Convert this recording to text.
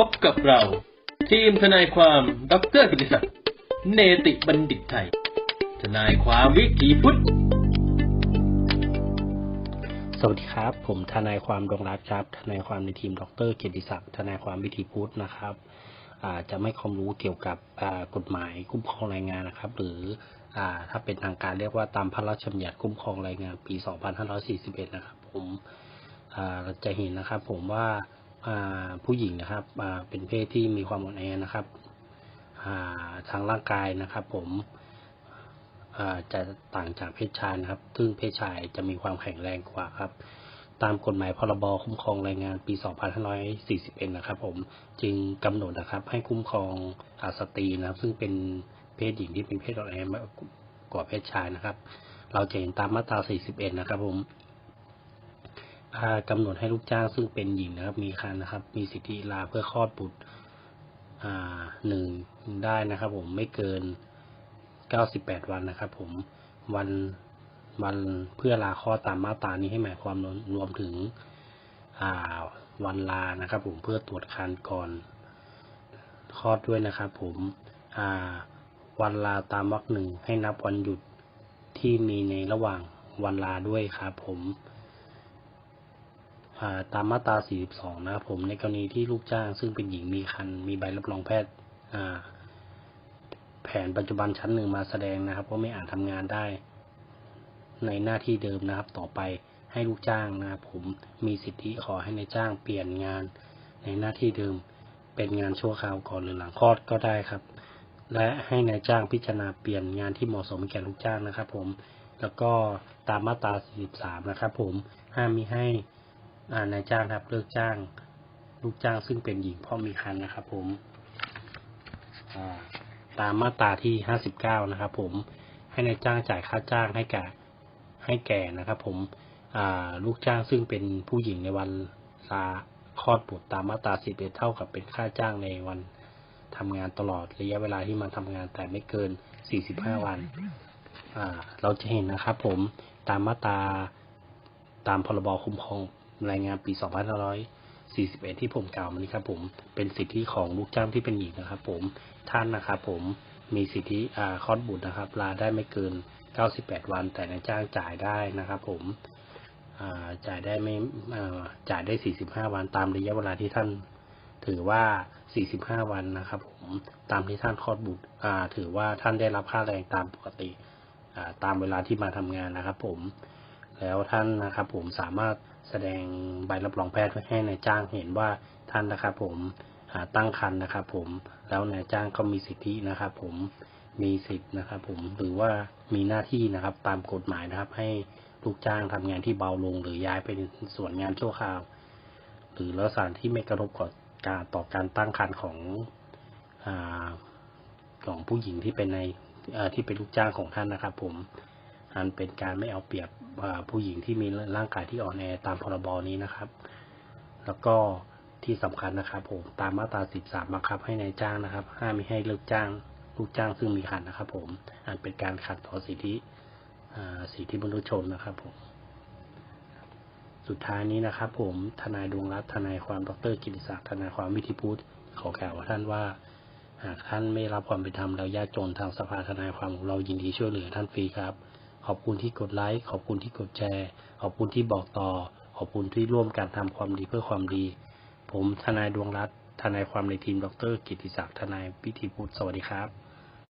พบกับเรา ทีมทนายความดรกิติศักดิ์เนติบัณฑิตไทย ทนายความวิถีพุทธ สวัสดีครับ ผมทนายความดวงรัตน์ครับ ทนายความในทีมดรเกียรติศักดิ์ทนายความวิถีพุทธนะครับจะไม่ความรู้เกี่ยวกับกฎหมายคุ้มครองแรงงานนะครับ หรืออถ้าเป็นทางการเรียกว่าตามพระราชบัญญัติคุ้มครองแรงงานปี 2541 นะครับ ผมเราจะเห็นนะครับ ผมว่า ผู้หญิงนะครับเป็นเพศที่มีความอ่อนแอนะครับทางร่างกายนะครับ ผมจะต่างจากเพศชายนะครับ ซึ่งเพศชายจะมีความแข็งแรงกว่าครับ ตามกฎหมายพรบคุ้มครองแรงงานปี 2541 นะครับ ผมจึงกำหนดนะครับ ให้คุ้มครองอาสตรีนะครับ ซึ่งเป็นเพศหญิงที่เป็นเพศอ่อนแอมากกว่าเพศชายนะครับ เราจะเห็นตามมาตรา 41 นะครับ ผม อ่ากำหนดให้ลูกจ้างซึ่งเป็นหญิงนะครับ มีครรภ์นะครับ มีสิทธิลาเพื่อคลอดบุตรหนึ่งได้นะครับ ผมไม่เกิน98วันนะครับ ผมวันวันเพื่อลาคลอดตามมาตรานี้ให้หมายความรวมถึงวันลานะครับ ผมเพื่อตรวจคันก่อนคลอดด้วยนะครับ ผมวันลาตามวรรคหนึ่งให้นับวันหยุดที่มีในระหว่างวันลาด้วยครับผม ตามมาตรา 42 นะครับผมในกรณีที่ลูกจ้าง ซึ่งเป็นหญิงมีครรภ์มีใบรับรองแพทย์แผนปัจจุบันชั้นหนึ่งมาแสดงนะครับว่าไม่อาจทำงานได้ ในหน้าที่เดิมนะครับ ต่อไปให้ลูกจ้างนะครับผมมีสิทธิขอให้ในายจ้างเปลี่ยนงาน ในหน้าที่เดิมเป็นงานชั่วคราวก่อนหรือหลังคลอดก็ได้ครับ และให้ในายจ้างพิจารณาเปลี่ยนงานที่เหมาะสมแก่ลูกจ้างนะครับ ผมแล้วก็ตามมาตรา 43 นะครับ ผมห้ามมีให้ นายจ้างครับเลิกจ้าง ลูกจ้างซึ่งเป็นหญิงเพราะมีครรภ์นะครับ ผมาตามมาตราที่59นะครับ ผมให้นายจ้างจ่ายค่าจ้างให้แก่ให้แก่นะครับ ผมลูกจ้างซึ่งเป็นผู้หญิงในวันลาคลอดบุตรตามมาตรา11เท่ากับเป็นค่าจ้างในวันทำงานตลอดระยะเวลาที่มันทำงานแต่ไม่เกิน 45 วันอ่าเราจะเห็นนะครับผมตามมาตราตามพรบคุ้มครอง แรงงานปี 2541 ที่ผมกล่าวมานี้ครับผมเป็นสิทธิของลูกจ้างที่เป็นหญิงนะครับ ผมท่านนะครับผมมีสิทธิอาคอดบุตรนะครับ ลาได้ไม่เกิน 98 วัน แต่นายจ้างจ่ายได้นะครับ ผมจ่ายได้ไม่จ่ายได้ 45 วันตามระยะเวลาที่ท่าน ถือว่า 45 วันนะครับ ผมตามที่ท่านคลอดบุตรถือว่าท่านได้รับค่าแรงตามปกติตามเวลาที่มาทำงานนะครับ ผม แล้วท่านนะครับผมสามารถแสดงใบรับรองแพทย์ให้ในายจ้างเห็นว่าท่านนะครับผมตั้งครรภ์นะครับผมแล้วนายจ้างก็มีสิทธินะครับผมมีสิทธินะครับผมหรือว่ามีหน้าที่นะครับตามกฎหมายนะครับ ให้ลูกจ้างทำงานที่เบาลง หรือย้ายไปส่วนงานชั่วคราว หรือแล้วสานที่ไม่กระทบกับการต่อการตั้งครรภ์ของอของผู้หญิงที่เป็นในที่เป็นลูกจ้างของท่านนะครับ ผม อันเป็นการไม่เอาเปรียบผู้หญิงที่มีร่างกายที่อ่อนแอตามพรบนี้นะครับ แล้วก็ที่สำคัญนะครับ ผมตามมาตรา 13 บังคับให้ในายจ้างนะครับ ห้ามไม่ให้เลิกจ้างลูกจ้างซึ่งมีขันนะครับ ผมอันเป็นการขัดต่อสิทธิสิทธิมนุษยชนนะครับผมสุดท้ายนี้นะครับ ผมทนายดวงรัตน์ทนายความดรกิติศักดิ์ทนายความวิธิพุทธขอกล่าวว่าท่านว่าหากท่านไม่รับความเป็นธรรมแล้วยากจนทางสภาทนายความของเรายินดีช่วยเหลือท่านฟรีครับ ขอบคุณที่กดไลค์ ขอบคุณที่กดแชร์ ขอบคุณที่บอกต่อ ขอบคุณที่ร่วมการทำความดีเพื่อความดี ผมทนายดวงรัตน์ทนายความในทีมดร กิติศักดิ์ทนายพิธีพุทธสวัสดีครับ